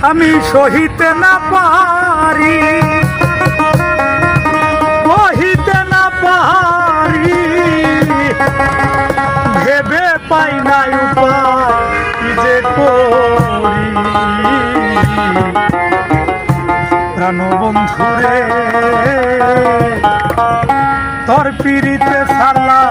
আমি সহিতে না পারি সহিতে না পারি, ভেবে পাই না যে প্রাণবন্ধুরে, তর পিড়িতে সালা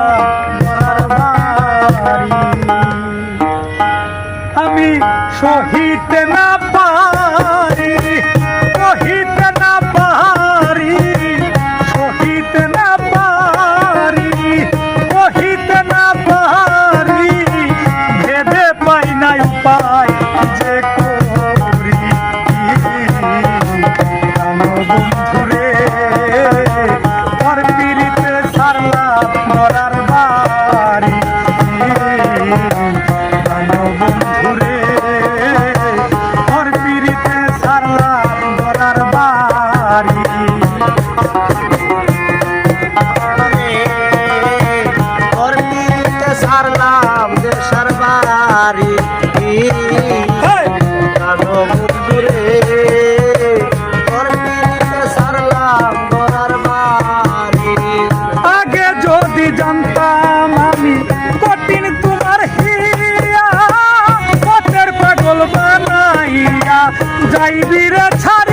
যাইবি রে ছাড়।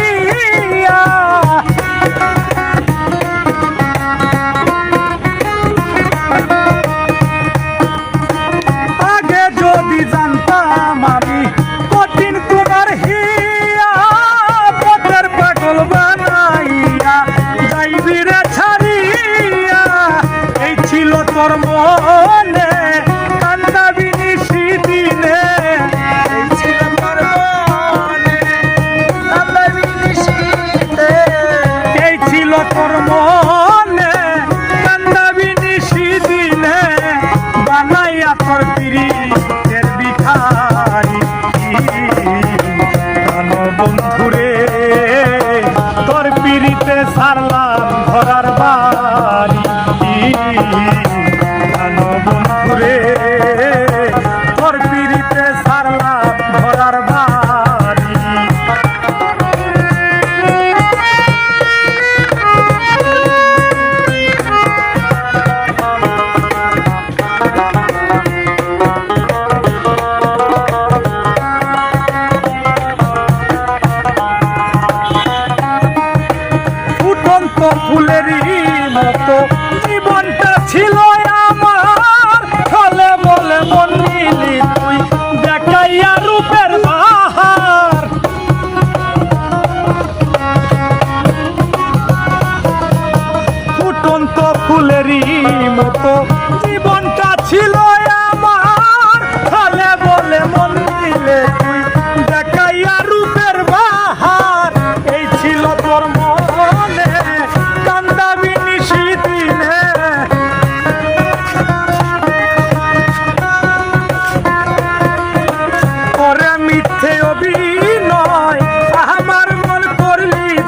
ফুলেরই মতো জীবনটা ছিল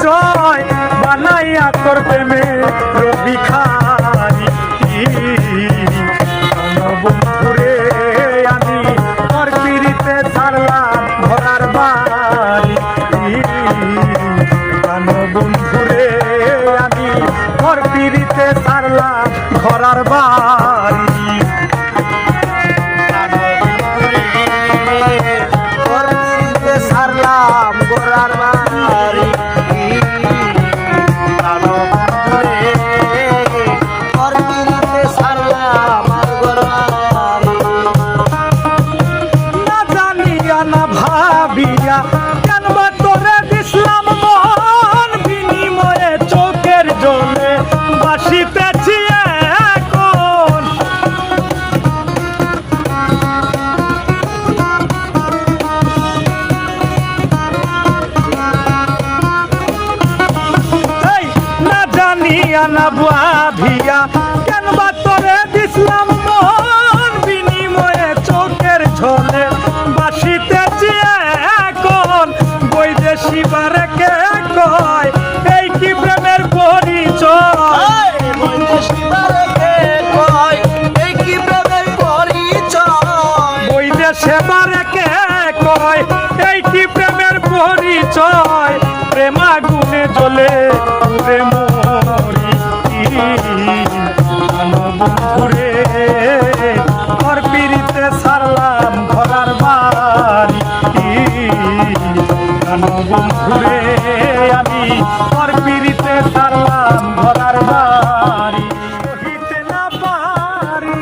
জয় বানাইয়া তোর প্রেমে রবি খা না বুয়া কেন বা তরে দিছিলাম মন? বিনিময়ে চোখের ঝলে বাসিতে এখন। বৈদেশি বারে কে কয়? এই কি প্রেমের পরিচয়? বৈদেশি বারে কয়? কি প্রেমের পরিচয়? বৈদেশে বারে কে কয়? এই কি প্রেমের পরিচয়? প্রেমা গুনে চলে প্রেম বন্ধুরে তোর পিড়িতে সারলাম ঘরার বাড়ি। আমি তোর পিড়িতে সারলাম ঘরার বাড়ি। না পারি,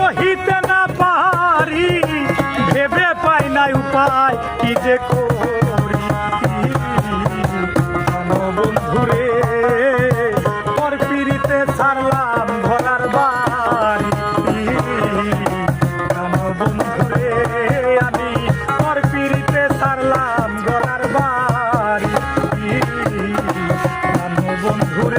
রহিতে না পারি। ভেবে পাই উপায় কি যে করি। বন্ধুরে তোর পিড়িতে সারলাম বন্ধুরে